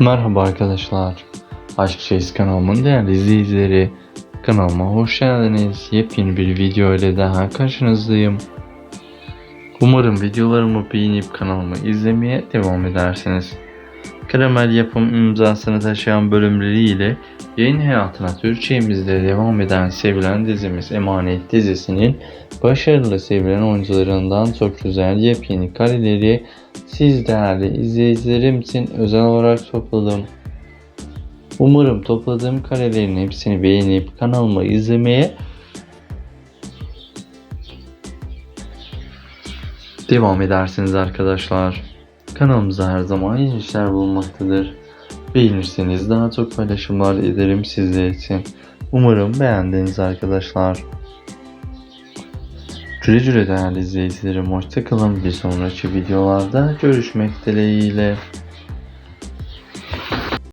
Merhaba arkadaşlar. Aşk Chase kanalımın değerli izleyicileri. Kanalıma hoş geldiniz. Yepyeni bir video ile daha karşınızdayım. Umarım videolarımı beğenip kanalımı izlemeye devam edersiniz. Karamel yapım imzasını taşıyan bölümleriyle yayın hayatına Türkçemizde devam eden sevilen dizimiz Emanet dizisinin başarılı sevilen oyuncularından çok güzel yepyeni kareleri siz değerli izleyicilerim için özel olarak topladım. Umarım topladığım karelerin hepsini beğenip kanalıma izlemeye devam edersiniz arkadaşlar. Kanalımızda her zaman yeni işler bulunmaktadır. Beğenirseniz daha çok paylaşımlar ederim sizler için. Umarım beğendiniz arkadaşlar. Güle güle değerli izleyicilerim. Hoşçakalın. Bir sonraki videolarda görüşmek dileğiyle.